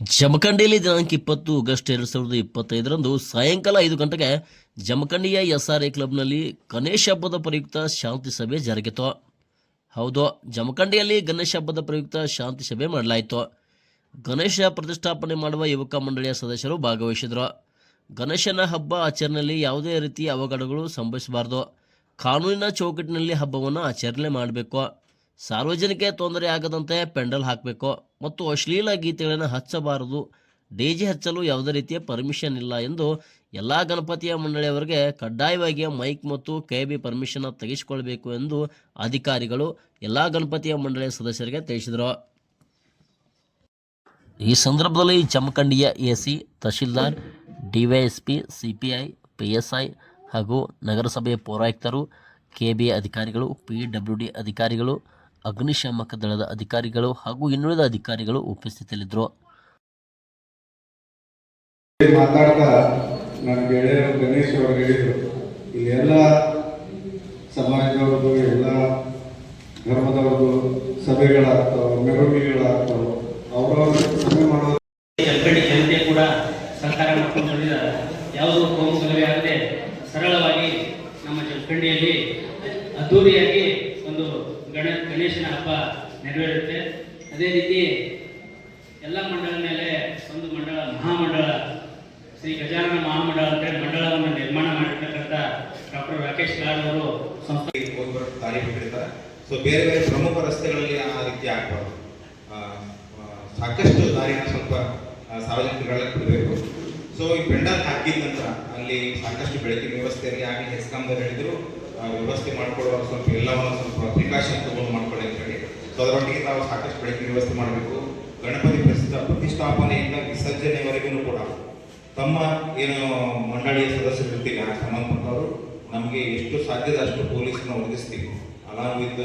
ಜಮಖಂಡಿಯಲ್ಲಿ ದಿನಾಂಕ ಇಪ್ಪತ್ತು ಆಗಸ್ಟ್ ಎರಡು ಸಾವಿರದ ಇಪ್ಪತ್ತೈದರಂದು ಸಾಯಂಕಾಲ ಐದು ಗಂಟೆಗೆ ಜಮಖಂಡಿಯ ಎಸ್ ಆರ್ ಎ ಕ್ಲಬ್ನಲ್ಲಿ ಗಣೇಶ ಹಬ್ಬದ ಪ್ರಯುಕ್ತ ಶಾಂತಿ ಸಭೆ ಜರುಗಿತು. ಹೌದು, ಜಮಖಂಡಿಯಲ್ಲಿ ಗಣೇಶ ಹಬ್ಬದ ಪ್ರಯುಕ್ತ ಶಾಂತಿ ಸಭೆ ಮಾಡಲಾಯಿತು. ಗಣೇಶ ಪ್ರತಿಷ್ಠಾಪನೆ ಮಾಡುವ ಯುವಕ ಮಂಡಳಿಯ ಸದಸ್ಯರು ಭಾಗವಹಿಸಿದರು ಗಣೇಶನ ಹಬ್ಬ ಆಚರಣೆಯಲ್ಲಿ ಯಾವುದೇ ರೀತಿಯ ಅವಘಡಗಳು ಸಂಭವಿಸಬಾರದು. ಕಾನೂನಿನ ಚೌಕಟ್ಟಿನಲ್ಲಿ ಹಬ್ಬವನ್ನು ಆಚರಣೆ ಮಾಡಬೇಕು. ಸಾರ್ವಜನಿಕ ತೊಂದರೆ ಆಗದಂತೆ ಪೆಂಡಲ್ ಹಾಕಬೇಕು ಮತ್ತು ಅಶ್ಲೀಲ ಗೀತೆಗಳನ್ನು ಹಚ್ಚಬಾರದು. ಡಿಜೆ ಹಚ್ಚಲು ಯಾವುದೇ ರೀತಿಯ ಪರ್ಮಿಷನ್ ಇಲ್ಲ ಎಂದು ಎಲ್ಲ ಗಣಪತಿಯ ಮಂಡಳಿಯವರಿಗೆ ಕಡ್ಡಾಯವಾಗಿ ಮೈಕ್ ಮತ್ತು ಕೆ ಬಿ ಪರ್ಮಿಷನ್ ತೆಗೆಸಿಕೊಳ್ಬೇಕು ಎಂದು ಅಧಿಕಾರಿಗಳು ಎಲ್ಲ ಗಣಪತಿಯ ಮಂಡಳಿಯ ಸದಸ್ಯರಿಗೆ ತಿಳಿಸಿದರು. ಈ ಸಂದರ್ಭದಲ್ಲಿ ಚಮಕಂಡಿಯ A C tahsildar, DYSP C P I P S I ಹಾಗೂ ನಗರಸಭೆಯ ಪೌರಾಯುಕ್ತರು ಕೆ ಬಿ ಅಧಿಕಾರಿಗಳು ಪಿ ಡಬ್ಲ್ಯೂ ಡಿ ಅಧಿಕಾರಿಗಳು ಅಗ್ನಿಶಾಮಕ ದಳದ ಅಧಿಕಾರಿಗಳು ಹಾಗೂ ಇನ್ನುಳಿದ ಅಧಿಕಾರಿಗಳು ಉಪಸ್ಥಿತರಿದ್ದರು. ಮಾತಾಡ್ತಾ ನನ್ನ ಗೆಳೆಯರು ಗಣೇಶ್ ಅವರು ಹೇಳಿದರು ಇಲ್ಲಿ ಎಲ್ಲ ಸಮಾಜದವ್ರದ್ದು ಎಲ್ಲ ಧರ್ಮದವ್ರದ್ದು ಸಭೆಗಳಾಗ್ತಾವೆ ಮೆರವಣಿಗೆಗಳಾಗ್ತಾವೆ ಅವರವ್ರ ಸಭೆ ಮಾಡೋದು ಜಲ್ಕಡಿ ಜನತೆ ಕೂಡ ಸರ್ಕಾರ ಮಾಡ್ಕೊಂಡು ಬಂದಿದ್ದಾರೆ ಯಾವುದೋ ಕೋಮು ಗಲಭೆ ಆಗದೆ ಸರಳವಾಗಿ ನಮ್ಮ ಜಲ್ಖಂಡಿಯಲ್ಲಿ ಅದ್ದೂರಿಯಾಗಿ ಒಂದು ಗಣ ಗಣೇಶನ ಹಬ್ಬ ನೆರವೇರುತ್ತೆ. ಅದೇ ರೀತಿ ಎಲ್ಲ ಮಂಡಳ ಮೇಲೆ ಒಂದು ಮಂಡಳ ಮಹಾಮಂಡಳ ಶ್ರೀ ಗಜಾನನ ಮಹಾಮಂಡಳ ಅಂತೇಳಿ ಮಂಡಳವನ್ನು ನಿರ್ಮಾಣ ಮಾಡಿರ್ತಕ್ಕಂಥ ಡಾಕ್ಟರ್ ರಾಕೇಶ್ ಲಾಡ್ ಅವರು ಸಂಸ್ಥೆ ಸೊ ಬೇರೆ ಬೇರೆ ಪ್ರಮುಖ ರಸ್ತೆಗಳಲ್ಲಿ ಆ ರೀತಿ ಆಗ್ಬಾರ್ದು. ಸಾಕಷ್ಟು ದಾರಿನ ಸ್ವಲ್ಪ ಸಾರ್ವಜನಿಕರಲ್ಲ ಕೊಡಬೇಕು ಸೊ ಈ ಪೆಂಡಲ್ ಹಾಕಿದ ನಂತರ ಅಲ್ಲಿ ಸಾಕಷ್ಟು ಬೆಳಕಿನ ವ್ಯವಸ್ಥೆಯಲ್ಲಿ ಆಗಲಿ ಹೆಸ್ಕಾಮ್ದವ್ರು ಹೇಳಿದ್ರು. ವ್ಯವಸ್ಥೆ ಮಾಡಿಕೊಡುವಾಗ ಸ್ವಲ್ಪ ಎಲ್ಲವನ್ನು ಸ್ವಲ್ಪ ಪ್ರಿಕಾಷನ್ ತಗೊಂಡು ಮಾಡ್ಕೊಳ್ಳಿ ಅಂತ ಹೇಳಿ. ಸೊ ಅದರೊಟ್ಟಿಗೆ ನಾವು ಸಾಕಷ್ಟು ಬೆಳಕಿನ ವ್ಯವಸ್ಥೆ ಮಾಡಬೇಕು. ಗಣಪತಿ ಪ್ರಸಿದ್ಧ ಪ್ರತಿಷ್ಠಾಪನೆಯಿಂದ ವಿಸರ್ಜನೆವರೆಗೂ ಕೂಡ ತಮ್ಮ ಏನು ಮಂಡಳಿಯ ಸದಸ್ಯರು ಇರ್ತೀವಿ ಆ ಸಂಬಂಧಪಟ್ಟವರು ನಮಗೆ ಎಷ್ಟು ಸಾಧ್ಯದ ಅಷ್ಟು ಪೊಲೀಸ್ನ ಒದಗಿಸ್ತೀವಿ ಅಲಾಂಗ್ ವಿತ್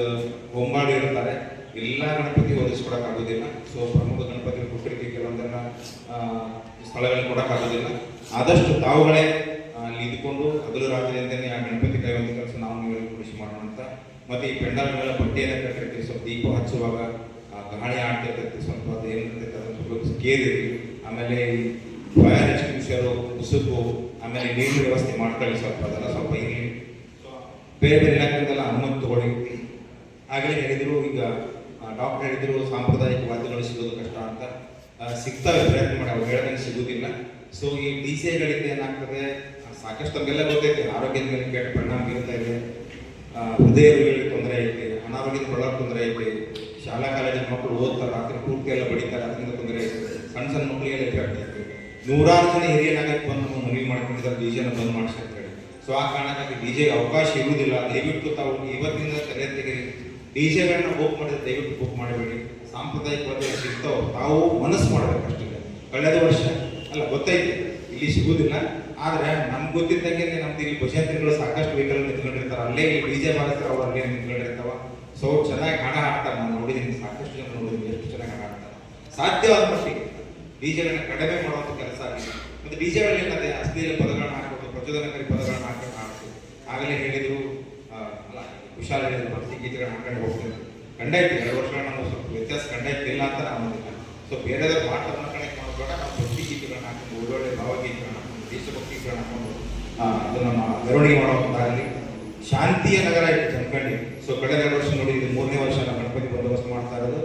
ಹೋಮ್ಗಾರ್ಡ್ ಇರ್ತಾರೆ ಎಲ್ಲ ಗಣಪತಿ ಒದಗಿಸ್ಕೊಡಕ್ಕಾಗೋದಿಲ್ಲ ಸೊ ಪ್ರಮುಖ ಗಣಪತಿ ಕೊಟ್ಟಿರ್ತೀವಿ ಕೆಲವೊಂದನ್ನ ಆ, ಕೊಡೋಕ್ಕಾಗೋದಿಲ್ಲ ಆದಷ್ಟು ತಾವುಗಳೇ ಅಲ್ಲಿ ಇದ್ಕೊಂಡು ಹಗಲು ರಾತ್ರಿ ಅಂತಲೇ ಆ ಕೈವಂತ ಕೆಲಸ ನಾವು ನೀವು ಕೃಷಿ ಮಾಡೋಣ ಅಂತ ಮತ್ತೆ ಈ ಪೆಂಡಲ್ಗಳ ಬಟ್ಟೆಯನ್ನು ಕಟ್ಟಿರ್ತೀವಿ. ಸ್ವಲ್ಪ ದೀಪ ಹಚ್ಚುವಾಗ ಗಾಳಿ ಆಡ್ತಿರ್ತೈತಿ, ಸ್ವಲ್ಪ ಅದು ಏನಿರ್ತೈತೆ ಅದನ್ನು ಸ್ವಲ್ಪ ಕೇದಿರಿ ಆಮೇಲೆ ಫೈರ್ ಎಕ್ಸ್ಟಿಂಗ್ಷರು ಉಸುಕು, ಆಮೇಲೆ ನೀರಿನ ವ್ಯವಸ್ಥೆ ಮಾಡ್ಕೊಳ್ಳಿ ಸ್ವಲ್ಪ, ಅದೆಲ್ಲ ಸ್ವಲ್ಪ ಇರಲಿ ಬೇರೆ ಬೇರೆ ಇಲಾಖೆಯಿಂದೆಲ್ಲ ಅನುಮತಿ ತಗೊಳ್ಳಿ. ಆಗಲೇ ಹೇಳಿದರು, ಈಗ ಡಾಕ್ಟರ್ ಹೇಳಿದರು, ಸಾಂಪ್ರದಾಯಿಕ ವಾದ್ಯಗಳು ಸಿಗೋದು ಕಷ್ಟ ಅಂತ. ಸಿಗ್ತವೆ, ಪ್ರಯತ್ನ ಮಾಡಿ, ಅವ್ರು ಸಿಗೋದಿಲ್ಲ. ಸೊ ಈ ಡಿ ಸಿ ಐಗಳಿಂದ ಏನಾಗ್ತದೆ, ಸಾಕಷ್ಟು ನಮಗೆಲ್ಲ ಗೊತ್ತೈತೆ, ಆರೋಗ್ಯದ ಮೇಲೆ ಕೆಟ್ಟ ಪರಿಣಾಮ ಬೀರ್ತಾ ಇದೆ. ಹೃದಯ ತೊಂದರೆ ಐತೆ ಅನಾರೋಗ್ಯದ ಒಳಗೆ ತೊಂದರೆ ಐತೆ, ಶಾಲಾ ಕಾಲೇಜಿನ ಮಕ್ಕಳು ಓದ್ತಾರೆ, ರಾತ್ರಿ ಪೂರ್ತಿ ಎಲ್ಲ ಬಡಿತಾರೆ, ಅದರಿಂದ ತೊಂದರೆ ಐತೆ. ಸಣ್ಣ ಸಣ್ಣ ಮಕ್ಕಳಿಗೆಲ್ಲ ಎಫೆಕ್ಟ್ ನೂರಾರು ಜನ ಹಿರಿಯ ನಾಗರಿಕ ಬಂದು ನಾವು ಮನವಿ ಮಾಡ್ಕೊಂಡಿದ್ದಾರೆ ಡಿ ಜೆನ ಬಂದ್ ಮಾಡಿಸಿ ಹೇಳಿ. ಸೊ ಆ ಕಾರಣಕ್ಕಾಗಿ ಡಿ ಜೆಗೆ ಅವಕಾಶ ಇರುವುದಿಲ್ಲ. ದಯವಿಟ್ಟು ತಾವು ಇವತ್ತಿಂದ ತಲೆ ತೆಗೆರಿ. ಡಿ ಜೆಗಳನ್ನ ಬುಕ್ ಮಾಡಿದ್ರೆ ದಯವಿಟ್ಟು ಬುಕ್ ಮಾಡಬೇಡಿ. ಸಾಂಪ್ರದಾಯಿಕ ವಾದ್ಯ ಸಿಗ್ತಾವೆ ತಾವು ಮನಸ್ಸು ಮಾಡಬೇಕು ಅಷ್ಟೇ ಕಳೆದ ವರ್ಷ, ಅಲ್ಲ, ಗೊತ್ತೈತಿ, ಇಲ್ಲಿ ಸಿಗುವುದಿಲ್ಲ. ಆದ್ರೆ ನಮ್ಗೆ ಗೊತ್ತಿದ್ದಂಗೆ ನಮ್ದು ಇಲ್ಲಿ ಭಜಂತ್ರಿಗಳು ಸಾಕಷ್ಟು ವೆಹಿಕಲ್ ನಿಂತ್ಕೊಂಡಿರ್ತಾರೆ. ಅಲ್ಲೇ ಡಿ ಜೆ ಮಾಡಿಸ್ತಾರೆ ಅವ್ರು ಅಲ್ಲೇ ನಿಂತ್ಕೊಂಡಿರ್ತಾವ. ಸೊ ಚೆನ್ನಾಗಿ ಹಾಡ ಹಾಡ್ತಾರೆ. ನಾನು ನೋಡಿದ್ದೀನಿ, ಸಾಕಷ್ಟು ಜನ ನೋಡಿದ್ದೀನಿ, ಎಷ್ಟು ಚೆನ್ನಾಗಿ ಹಾಡ ಹಾಡ್ತಾರೆ. ಸಾಧ್ಯವಾದ ಮಟ್ಟಿಗೆ ಡಿಜೆಗಳನ್ನ ಕಡಿಮೆ ಮಾಡುವಂತ ಕೆಲಸ ಆಗಿದೆ. ಮತ್ತೆ ಡಿಜೆಗಳಲ್ಲಿ ಏನಂದ್ರೆ ಅಶ್ಲೀಲ ಪದಗಳನ್ನ ಹಾಕೋದು ಪ್ರಚೋದನಕಾರಿ ಪದಗಳನ್ನ ಹಾಕೊಂಡು ಹಾಡ್ತೀವಿ ಆಗಲೇ ಹೇಳಿದ್ರು ಅಲ್ಲ, ವಿಶಾಲ ಹೇಳಿದ್ರು, ಭಕ್ತಿ ಗೀತೆಗಳನ್ನ ಹಾಕೊಂಡು ಹೋಗ್ತಾರೆ ಕಂಡೈತಿ ಎರಡು ವರ್ಷಗಳ ನಾವು ಸ್ವಲ್ಪ ವ್ಯತ್ಯಾಸ ಕಂಡೈತಿ ಇಲ್ಲ ಅಂತ ನಾನು ಸೊ ಬೇರೆದವ್ರ ಮಾತನ್ನ ಕನೆಕ್ಟ್ ಮಾಡೋದು ನಾವು ಭಕ್ತಿ ಗೀತೆಗಳನ್ನ ಹಾಕೊಂಡು ಒಳ್ಳೊಳ್ಳೆ ಭಾವಗೀತೆಗಳನ್ನ ದೇಶಭಕ್ತಿಗಳನ್ನ ಹಾಕೊಂಡು ಅದನ್ನ ಮೆರವಣಿಗೆ ಮಾಡುವಂತಾಗಲಿ ಶಾಂತಿಯ ನಗರ ಇಟ್ಟು ಜಮಖಂಡಿ ಸೊ ಕಳೆದ ವರ್ಷ ನೋಡಿ ಇದು ಮೂರನೇ ವರ್ಷ ನಾವು ಗಣಪತಿ ಬಂದೋಬಸ್ತ್ ಮಾಡ್ತಾ ಇರೋದು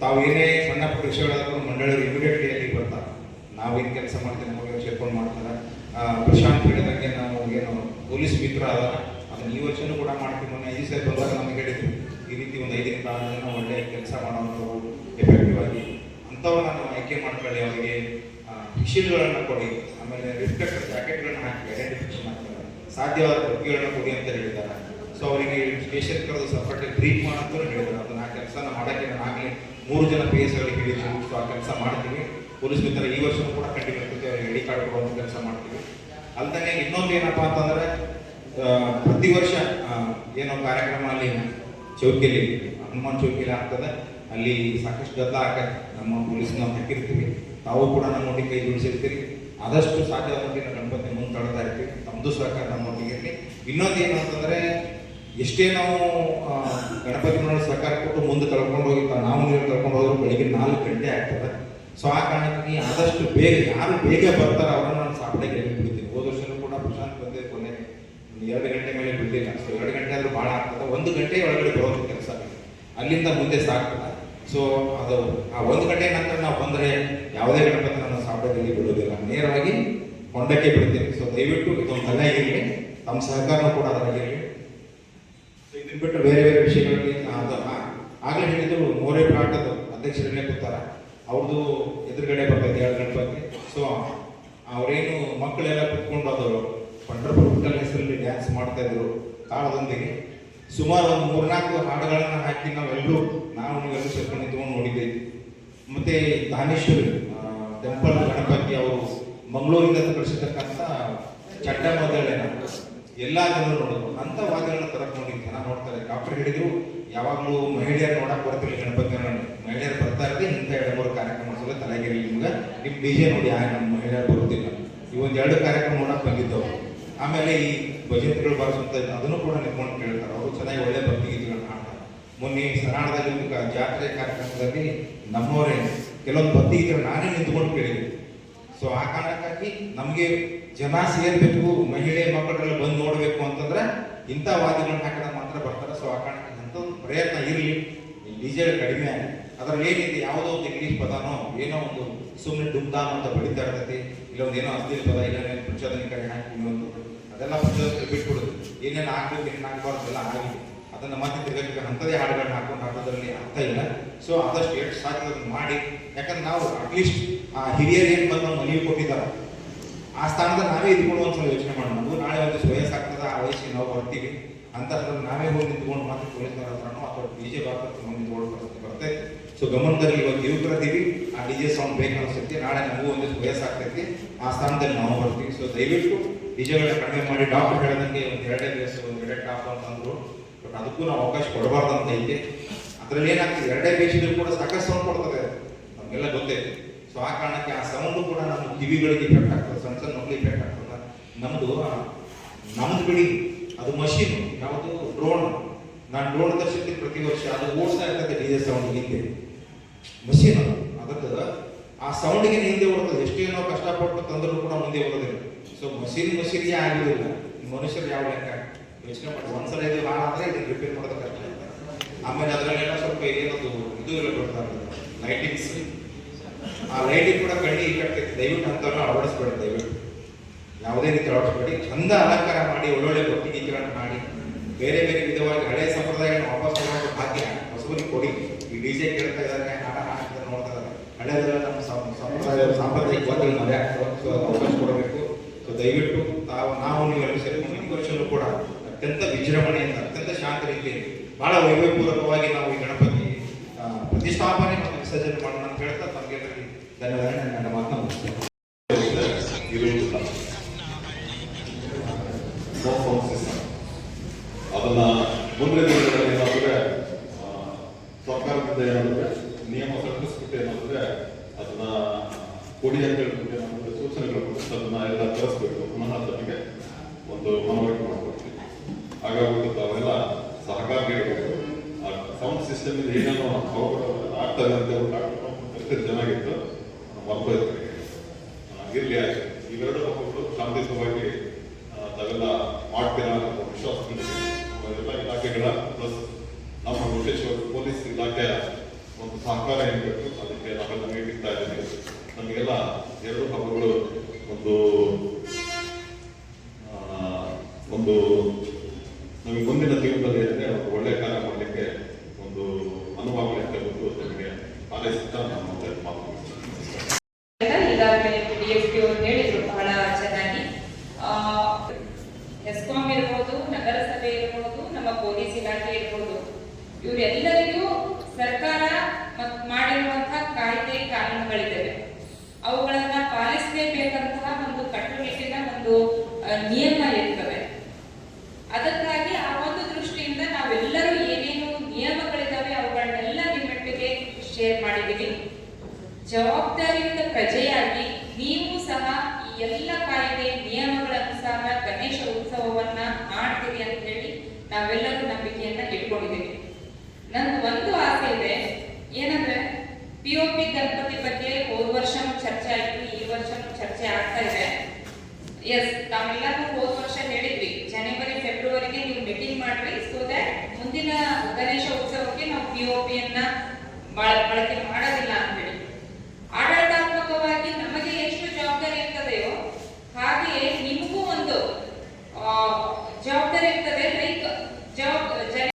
ತಾವು ಏನೇ ಸಣ್ಣ ಪುಟ್ಟ ವಿಷಯಗಳಾದ್ರೂ ಮಂಡಳಿಯವರು ಇಮಿಡಿಯೇಟ್ಲಿ ಅಲ್ಲಿ ಬರ್ತಾರೆ ನಾವು ಏನು ಕೆಲಸ ಮಾಡ್ತೀವಿ ನಮಗೆ ಸೇರ್ಕೊಂಡು ಮಾಡ್ತಾರೆ ಆ, ಪ್ರಶಾಂತ್ ಹೇಳಿದಂಗೆ ನಾವು ಏನು ಪೊಲೀಸ್ ಮಿತ್ರ ಅದ ಅದನ್ನ ಈ ವರ್ಷನೂ ಕೂಡ ಮಾಡ್ತೀವಿ ಮೊನ್ನೆ ಐದು ಸರಿ ಬಂದಾಗ ನಮಗೆ ಹೇಳಿದ್ರು ಈ ರೀತಿ ಒಂದು ಐದಿನ ಕಾಲದಲ್ಲಿ ನಾವು ಒಳ್ಳೆ ಕೆಲಸ ಮಾಡೋವಂಥವು ಎಫೆಕ್ಟಿವ್ ಆಗಿ ಅಂಥವ್ರನ್ನ ಆಯ್ಕೆ ಮಾಡ್ಕೊಳ್ಳಿ, ಅವರಿಗೆ ಮಿಷಿನ್ಗಳನ್ನು ಕೊಡಿ. ಆಮೇಲೆ ರಿಫ್ಲೆಕ್ಟರ್ ಜಾಕೆಟ್ಗಳನ್ನ ಹಾಕಿ ಐಡೆಂಟಿಫಿಕೇಶನ್ ಹಾಕ್ತಾರೆ ಸಾಧ್ಯವಾದ ಬುಕ್ಕಿಗಳನ್ನ ಕೊಡಿ ಅಂತ ಹೇಳಿದ್ದಾರೆ. ಸೊ ಅವರಿಗೆ ಸ್ಟೇಷನ್ ಕರೆದು ಸಪರೇಟ್ ಬ್ರೀಫ್ ಮಾಡಂತ ಹೇಳಿದ್ರು ಅದನ್ನ ಆ ಕೆಲಸನ ಮಾಡೋಕ್ಕೆ ನಾನು ಆಗಲಿ, ಮೂರು ಜನ ಪಿ ಎಸ್ ಗಳಿಗೆ ಹೇಳಿದ್ರು. ಸೊ ಆ ಕೆಲಸ ಮಾಡ್ತೀವಿ. ಪೊಲೀಸ್ ಮಿತ್ರ ಈ ವರ್ಷ ಕೂಡ ಕಂಟಿನ್ಯೂ ಇರ್ತೈತೆ ಅವ್ರಿಗೆ ಐಡಿ ಕಾರ್ಡ್ ಕೊಡುವಂಥ ಕೆಲಸ ಮಾಡ್ತೀವಿ. ಅಲ್ದಂಗೆ ಇನ್ನೊಂದು ಏನಪ್ಪಾ ಅಂತಂದ್ರೆ ಪ್ರತಿ ವರ್ಷ ಏನೋ ಕಾರ್ಯಕ್ರಮ ಅಲ್ಲಿ ಚೌಕಿಯಲ್ಲಿ, ಹನುಮಾನ್ ಚೌಕಿಯಲ್ಲಿ ಆಗ್ತದೆ. ಅಲ್ಲಿ ಸಾಕಷ್ಟು ಗದ್ದಲ ಆಗತ್ತೆ ನಮ್ಮ ಪೊಲೀಸ್ ನಾವು ಹಾಕಿರ್ತೀವಿ ತಾವು ಕೂಡ ನಮ್ಮೊಟ್ಟಿಗೆ ಕೈ ಜೋಡಿಸಿರ್ತೀರಿ. ಆದಷ್ಟು ಸಾಧ್ಯ ಮಟ್ಟಿಗೆ ಗಣಪತಿ ಮುಂದೆ ತಳ್ತಾ ಇರ್ತೀವಿ ತಮ್ಮದು ಸಹಕಾರ ನಮ್ಮೊಟ್ಟಿಗೆ ಇರಲಿ. ಇನ್ನೊಂದು ಏನು ಅಂತಂದ್ರೆ, ಎಷ್ಟೇ ನಾವು ಗಣಪತಿ ಮರ ಸಹಕಾರ ಕೊಟ್ಟು ಮುಂದೆ ಕಳ್ಕೊಂಡು ಹೋಗಿ ನಾವು ನೀರು ಕಳ್ಕೊಂಡು ಹೋದ್ರೆ ಬೆಳಿಗ್ಗೆ ನಾಲ್ಕು ಗಂಟೆ ಆಗ್ತದೆ. ಸೊ, ಆ ಕಾರಣಕ್ಕೆ ಆದಷ್ಟು ಬೇಗ, ಯಾರು ಬೇಗ ಬರ್ತಾರೆ ಅವರನ್ನು ನಾನು ಸಾಪಡೆಗೆ ಬಿಡ್ತೀನಿ. ಹೋದ ವರ್ಷನೂ ಕೂಡ ಪ್ರಶಾಂತ್ ಬಂದೆ ಕೊನೆ. ಎರಡು ಗಂಟೆ ಮೇಲೆ ಬಿಡ್ಲಿಲ್ಲ. ಸೊ, ಎರಡು ಗಂಟೆ ಆದರೂ ಭಾಳ ಆಗ್ತದೆ. ಒಂದು ಗಂಟೆ ಒಳಗಡೆ ಬರೋದು ಕೆಲಸ. ಅಲ್ಲಿಂದ ಮುಂದೆ ಸಾಕ್ತದೆ ಸೊ ಅದು ಆ ಒಂದು ಗಂಟೆ ನಂತರ ನಾವು ಬಂದರೆ ಯಾವುದೇ ಗಣಪತಿ ನನ್ನ ಸಾಪಡೆಯಲ್ಲಿ ಬಿಡೋದಿಲ್ಲ ನೇರವಾಗಿ ಹೊಂಡಕ್ಕೆ ಬಿಡ್ತೀನಿ ಸೊ ದಯವಿಟ್ಟು ಇದೊಂದು ಇರಲಿ. ತಮ್ಮ ಸಹಕಾರನೂ ಕೂಡ ಅದರಾಗಿರಲಿ ಸೊ ಇದನ್ನ ಬಿಟ್ಟು ಬೇರೆ ಬೇರೆ ಹೇಳಿದ್ದು ಆಗ್ಲೇ ಹೇಳಿದ್ರು ಮೋರೆ ಪ್ರಾಂತದ್ದು ಅಧ್ಯಕ್ಷರನ್ನೇ ಕೂತಾರ. ಅವ್ರದ್ದು ಎದುರುಗಡೆ ಬರ್ತೈತೆ ಎರಡು ಗಣಪತಿ. ಸೊ ಅವರೇನು ಮಕ್ಕಳೆಲ್ಲ ಕುತ್ಕೊಂಡು ಅದು ಪಂಡರ್ಪುರ ಹೆಸರಲ್ಲಿ ಡ್ಯಾನ್ಸ್ ಮಾಡ್ತಾ ಇದ್ರು ತಾಳದೊಂದಿಗೆ ಸುಮಾರು ಒಂದು ಮೂರ್ನಾಲ್ಕು ಹಾಡುಗಳನ್ನ ಹಾಕಿ ನಾವೆಲ್ಲರೂ ನಾವು ನೀವೆಲ್ಲರೂ ಸೇರ್ಕೊಂಡು ನಿಂತ್ಕೊಂಡು ನೋಡಿದ್ದೇವೆ. ಮತ್ತೆ ದಾನೇಶ್ವರಿ ಟೆಂಪಲ್ ಗಣಪತಿ ಅವರು ಮಂಗಳೂರಿಂದ ಕಳಿಸಿರ್ತಕ್ಕಂಥ ಚಡ್ಡ ಮೊದಲೇನ ಎಲ್ಲಾ ಜನರು ನೋಡೋದು ಅಂಥ ವಾದ್ಯಗಳನ್ನ ತರಕ್ ನೋಡಿ, ಜನ ನೋಡ್ತಾರೆ. ಡಾಕ್ಟರ್ ಹೇಳಿದ್ರು, ಯಾವಾಗಲೂ ಮಹಿಳೆಯರು ನೋಡಕ್ ಬರ್ತಿಲ್ಲ ಗಣಪತಿ ಮಹಿಳೆಯರು ಬರ್ತಾ ಇರದೆ ಇಂಥ ಎರಡು ಮೂರು ಕಾರ್ಯಕ್ರಮ ಮಾಡಿಸಲು ತಲೆಗಿರಲಿ ನಿಮ್ಗೆ. ನಿಮ್ ಬಿಜೆ ನೋಡಿ, ಆ ನಮ್ಮ ಮಹಿಳೆಯರು ಬರುತ್ತಿಲ್ಲ. ಈ ಒಂದ್ ಎರಡು ಕಾರ್ಯಕ್ರಮ ನೋಡಕ್ ಬಂದಿದ್ದವು. ಆಮೇಲೆ ಈ ಭಜಂತ್ರಿಗಳು ಬಾರಿಸುವಂತ ಅದನ್ನು ಕೂಡ ನಿಂತ್ಕೊಂಡು ಕೇಳ್ತಾರೆ. ಅವರು ಚೆನ್ನಾಗಿ ಒಳ್ಳೆ ಭಕ್ತಿ ಗೀತೆಗಳನ್ನ ಹಾಡ್ತಾರೆ. ಮೊನ್ನೆ ಸರಾಣದಲ್ಲಿ ಒಂದು ಜಾತ್ರೆ ಕಾರ್ಯಕ್ರಮದಲ್ಲಿ ನಮ್ಮವರೇ ಕೆಲವೊಂದು ಭಕ್ತಿ ಗೀತೆಗಳು ನಾನೇ ನಿಂತ್ಕೊಂಡು ಕೇಳಿದ್ದೆ ಸೊ ಆ ಕಾರಣಕ್ಕಾಗಿ ನಮಗೆ ಜನ ಸೇರ್ಬೇಕು, ಮಹಿಳೆ ಮಕ್ಕಳೆಲ್ಲ ಬಂದು ನೋಡಬೇಕು ಅಂತಂದ್ರೆ ಇಂಥ ವಾದ್ಯಗಳನ್ನ ಹಾಕಿದ್ರೆ ಮಾತ್ರ ಬರ್ತಾರೆ. ಸೊ ಆ ಕಾರಣಕ್ಕೆ ಅಂತ ಒಂದು ಪ್ರಯತ್ನ ಇರಲಿ. ಡಿಜೆ ಕಡಿಮೆ ಅದರಲ್ಲಿ ಏನಿದೆ? ಯಾವುದೋ ಒಂದು ಇಂಗ್ಲೀಷ್ ಪದನೋ ಏನೋ ಒಂದು ಸುಮ್ಮನೆ ಡುಮ್ದಾಮ್ ಅಂತ ಬಡಿತಾ ಇರ್ತೈತಿ. ಇಲ್ಲ ಒಂದು ಏನೋ ಅಸ್ಥಿರ ಪದ, ಇಲ್ಲ ಪ್ರಚೋದನಕಾರಿ ಹಾಕಿ ಇನ್ನೊಂದು ಅದೆಲ್ಲ ಒಂದು ಬಿಟ್ಬಿಡೋದು ಏನೇನು ಆಗ್ಬೇಕು ಏನೇನು ಆಗಬಾರ್ದು ಎಲ್ಲ ಆಗಿದೆ. ಅದನ್ನು ಮತ್ತೆ ತಿರ್ಗಕ್ಕೆ ಅಂಥದೇ ಹಾಡುಗಳನ್ನ ಹಾಕೊಂಡು ಹಾಕೋದ್ರಲ್ಲಿ ಅರ್ಥ ಇಲ್ಲ. ಸೊ ಆದಷ್ಟು ಎಷ್ಟು ಅದನ್ನ ಮಾಡಿ. ಯಾಕಂದ್ರೆ ನಾವು ಅಟ್ಲೀಸ್ಟ್ ಆ ಹಿರಿಯರು ಏನು ಬಂದು ನಮ್ಮ ಮನವಿ ಕೊಟ್ಟಿದ್ದಾರೆ. ಆ ಸ್ಥಾನದಲ್ಲಿ ನಾವೇ ಇದ್ಕೊಂಡು ಒಂದ್ಸಲ ಯೋಚನೆ ಮಾಡೋಣ. ನಾಳೆ ಒಂದು ವಯಸ್ಸಾಗ್ತದೆ, ಆ ವಯಸ್ಸಿಗೆ ನಾವು ಬರ್ತೀವಿ. ಅಂತ ನಾವೇ ಹೋಗಿ ನಿಂತ್ಕೊಂಡು ಮಾತ್ರ ಪೊಲೀಸರ ಹತ್ರನೋ ಅಥವಾ ಡಿ ಜೆ ಬಾರ್ಕೊಂಡು ನಿಂತ್ಕೊಂಡು ಪರಿಸ್ಥಿತಿ ಬರ್ತೈತೆ. ಸೊ ಗಮನದಲ್ಲಿ ಇವತ್ತು ಯುವಕರದೀವಿ ಆ ಡಿ ಜೆ ಸೌಂಡ್ ಬೇಕು ಅನಿಸುತ್ತೆ ನಾಳೆ ನಮಗೂ ಒಂದಿಷ್ಟು ವಯಸ್ಸಾಗ್ತೈತಿ. ಆ ಸ್ಥಾನದಲ್ಲಿ ನಾವು ಬರ್ತೀವಿ. ಸೊ ದಯವಿಟ್ಟು ಡಿಜೆಗಳನ್ನ ಕಡಿಮೆ ಮಾಡಿ ಡಾಕ್ಟರ್ ಹೇಳಿದಂಗೆ ಒಂದು ಎರಡೇ ದಿವಸ, ಒಂದು ಎರಡೇ ಟಾಪ್ ಅಂತಂದ್ರು ಬಟ್ ಅದಕ್ಕೂ ನಾವು ಅವಕಾಶ ಕೊಡಬಾರ್ದು ಅಂತ ಐತೆ ಅದ್ರಲ್ಲಿ ಏನಾಗ್ತದೆ? ಎರಡೇ ಬೇಸಿದ್ರು ಕೂಡ ಸಾಕಷ್ಟು ಸೌಂಡ್ ಕೊಡ್ತದೆ. ನಮಗೆಲ್ಲ ಗೊತ್ತೈತೆ ಸೊ ಆ ಕಾರಣಕ್ಕೆ ಆ ಸೌಂಡು ಕೂಡ ನಮ್ಮ ಕಿವಿಗಳಿಗೆ ಇಫೆಕ್ಟ್ ಆಗ್ತದೆ. ಸಣ್ಣ ಸಣ್ಣ ಮಕ್ಕಳಿಗೆ ಇಫೆಕ್ಟ್ ಆಗ್ತದೆ. ನಮ್ಮದು ನಮ್ದು ಬಿಡಿ. ಅದು ಮಷೀನ್ ಯಾವುದು? ಡ್ರೋನ್ ನಾನು ಡ್ರೋನ್ ತರಿಸಿದ್ದೆ ಪ್ರತಿ ವರ್ಷ ಅದು ಓಡಿಸ್ತಾ ಇರ್ತದೆ ಡಿ ಜೆ ಸೌಂಡ್ ಹಿಂದೆ ಮಷೀನ್ ಅದು. ಅದಕ್ಕೆ ಆ ಸೌಂಡಿಗೆ ಹಿಂದೆ ಓಡ್ತದೆ. ಎಷ್ಟೇನೋ ಕಷ್ಟಪಟ್ಟು ತಂದರೂ ಕೂಡ ಮುಂದೆ ಬರೋದಿಲ್ಲ ಸೊ ಮಸೀದಿ ಮಷೀನ್ಗೆ ಆಗಿರೋದಿಲ್ಲ ಮನುಷ್ಯರು ಯಾವ ಲೆಕ್ಕ? ಯೋಚನೆ ಮಾಡಿ. ಒಂದ್ಸಲ ಇದು ಹಾಳಾದ್ರೆ ಇದನ್ನ ರಿಪೇರ್ ಮಾಡೋದು ಕಷ್ಟ ಆಮೇಲೆ ಅದರಲ್ಲೆಲ್ಲ ಸ್ವಲ್ಪ ಏನದು ಇದು ಎಲ್ಲ ಕೊಡ್ತಾರೆ. ಲೈಟಿಂಗ್ಸ್ ಆ ಲೈಟಿಂಗ್ ಕೂಡ ಕಣ್ಣಿ ಈ ಕಟ್ಟಿ ದಯವಿಟ್ಟು ಅಂತವ್ರನ್ನ ಅಳವಡಿಸ್ಬೇಡಿ, ದಯವಿಟ್ಟು. ಯಾವುದೇ ರೀತಿ ಅಳವಡಿಸ್ಬೇಡಿ. ಚಂದ ಅಲಂಕಾರ ಮಾಡಿ, ಒಳ್ಳೊಳ್ಳೆ ಭಕ್ತಿ ಗೀತೆಗಳನ್ನು ಮಾಡಿ. ಬೇರೆ ಬೇರೆ ವಿಧವಾಗಿ ಹಳೆ ಸಂಪ್ರದಾಯಗಳನ್ನ ವಾಪಸ್ ತಗೊಂಡು ಭಾಗ್ಯ ಹೊಸಬರಿಗೆ ಕೊಡಿ. ಈ ಡಿ ಜೆ ಕೇಳ್ತಾ ಇದ್ದಾರೆ ಆಟ ಹಾಡ್ತಾರೆ ನೋಡ್ತಾ ಇದ್ದಾರೆ. ಹಳೆದೆಲ್ಲ ನಮ್ಮ ಸಂಪ್ರದಾಯ ಸಾಂಪ್ರದಾಯಿಕ ಮದುವೆ ಆಗ್ತದೆ ಅವಕಾಶ ಕೊಡಬೇಕು. ದಯವಿಟ್ಟು ತಾವು, ನಾವು ನೀವೆಲ್ಲ ಸೇರಿ ಮುಂದಿನ ವರ್ಷವೂ ಕೂಡ ಅತ್ಯಂತ ವಿಜೃಂಭಣೆಯಿಂದ, ಅತ್ಯಂತ ಶಾಂತ ರೀತಿಯಲ್ಲಿ, ಬಹಳ ವೈಭವಪೂರ್ವಕವಾಗಿ ನಾವು ಈ ಗಣಪತಿ ಪ್ರತಿಷ್ಠಾಪನೆ ಮತ್ತು ವಿಸರ್ಜನೆ ಮಾಡೋಣ ಅಂತ ಹೇಳ್ತಾ ತಮಗೆ ಧನ್ಯವಾದ ನನ್ನ ಮಾತನ್ನು ಅದನ್ನ ಮುಂದಿನ ದಿನಗಳಲ್ಲಿ ಏನಾದ್ರೆ ಸರ್ಕಾರದಿಂದ ಏನಾದ್ರೆ ನಿಯಮ ಸಡಿಲಿಸ್ಬಿಟ್ಟು ಏನಾದ್ರೆ ಅದನ್ನ ಕೊಡಿ ಅಂತ ಹೇಳ್ಬಿಟ್ಟು ಅದನ್ನ ಎಲ್ಲ ತರಿಸ್ಬೇಕು. ಪುನಃ ತಮಗೆ ಒಂದು ಮನವರಿಕೆ ಮಾಡ್ಕೊಡ್ತೀವಿ ಹಾಗಾಗಿ ತಾವೆಲ್ಲ ಸಹಕಾರ ನೀಡಬೇಕು. ಸೌಂಡ್ ಸಿಸ್ಟಮ್ ಇಂದ ಏನೇನೋ ಆಗ್ತದೆ ಅಂತ ಹೇಳ್ಬಿಟ್ಟು ಚೆನ್ನಾಗಿತ್ತು. ಮರ್ಬೋದು ಇರಲಿ ಆಯ್ತು. ಇವೆರಡು ಮಕ್ಕಳು ಶಾಂತಿಯುತವಾಗಿ ಆ, ತಾವೆಲ್ಲ ಮಾಡ್ತೀರಾ ಅಂತ ವಿಶ್ವಾಸ ಇಲಾಖೆಗಳ ಪ್ಲಸ್ ನಮ್ಮ ವಿಶೇಷವಾಗಿ ಪೊಲೀಸ್ ಇಲಾಖೆಯ ಒಂದು ಸಹಕಾರ ಏನ್ ಬೇಕು ಅದಕ್ಕೆ ನಾವೆಲ್ಲ ನೀಡುತ್ತಾ ಇದ್ದೀವಿ. ನಮಗೆಲ್ಲ ಎರಡು ಹಬ್ಬಗಳು, ಒಂದು ಒಂದು ನಮಗೆ ಮುಂದಿನ ಜೀವನದಲ್ಲಿ ಅಂದರೆ ಒಂದು ಒಳ್ಳೆಯ ಕಾರ್ಯ ಮಾಡಲಿಕ್ಕೆ ಒಂದು ಅನುಭವಗಳು ಅಂತ ಗೊತ್ತು ನಮಗೆ ಹಾರೈಸುತ್ತಾ ನಾನು ಮತ್ತೆ ಮಾತು ಅವರು ಎಸ್ಕಾಂ ಇರ್ಬೋದು, ನಗರಸಭೆ ಇರ್ಬೋದು, ನಮ್ಮ ಪೊಲೀಸ್ ಇಲಾಖೆ ಇರ್ಬೋದು ಇವರೆಲ್ಲರಿಗೂ ಸರ್ಕಾರ ಮತ್- ಮಾಡಿರುವಂತಹ ಕಾಯ್ದೆ ಕಾನೂನುಗಳಿದ್ದಾವೆ ಅವುಗಳನ್ನ ಪಾಲಿಸಲೇಬೇಕಂತಹ ಒಂದು ಕಟ್ಟುನಿಟ್ಟಿನ ಒಂದು ಆ, ನಿಯಮ ಇರ್ತವೆ ಅದಕ್ಕಾಗಿ ಆ ಒಂದು ದೃಷ್ಟಿಯಿಂದ ನಾವೆಲ್ಲರೂ ಏನೇನು ನಿಯಮಗಳಿದ್ದಾವೆ ಅವುಗಳನ್ನೆಲ್ಲ ನಿಮ್ಮೊಟ್ಟಿಗೆ ಶೇರ್ ಮಾಡಿದ್ದೀವಿ ಜವಾಬ್ದಾರಿಯುತ ಪ್ರಜೆಯಾಗಿ ನೀವು ಸಹ ಈ ಎಲ್ಲ ಕಾಯ್ದೆ ನಿಯಮಗಳ ಅನುಸಾರ ಗಣೇಶ ಉತ್ಸವವನ್ನ ಮಾಡ್ತೀರಿ ಅಂತ ಹೇಳಿ ನಾವೆಲ್ಲರೂ ನಂಬಿಕೆಯನ್ನ ಇಟ್ಕೊಂಡಿದ್ದೀವಿ ನನ್ಗೆ ಒಂದು ಆಸೆ ಇದೆ ಏನಂದ್ರೆ ಪಿ ಒ ಪಿ ಗಣಪತಿ ಬಗ್ಗೆ ಹೋದ ವರ್ಷ ಚರ್ಚೆ ಆಯ್ತು ಈ ವರ್ಷ ಚರ್ಚೆ ಆಗ್ತಾ ಇದೆ. ಎಸ್ ನಾವೆಲ್ಲರೂ ಹೋದ ವರ್ಷ ಹೇಳಿದ್ವಿ. ಜನವರಿ ಫೆಬ್ರವರಿಗೆ ನೀವು ಮೀಟಿಂಗ್ ಮಾಡ್ರಿ. ಸೊ ದಟ್ ಮುಂದಿನ ಗಣೇಶ ಉತ್ಸವಕ್ಕೆ ನಾವು ಪಿ ಒ ಪಿಯನ್ನ ಬಳಕೆ ಮಾಡೋದಿಲ್ಲ ಅಂತ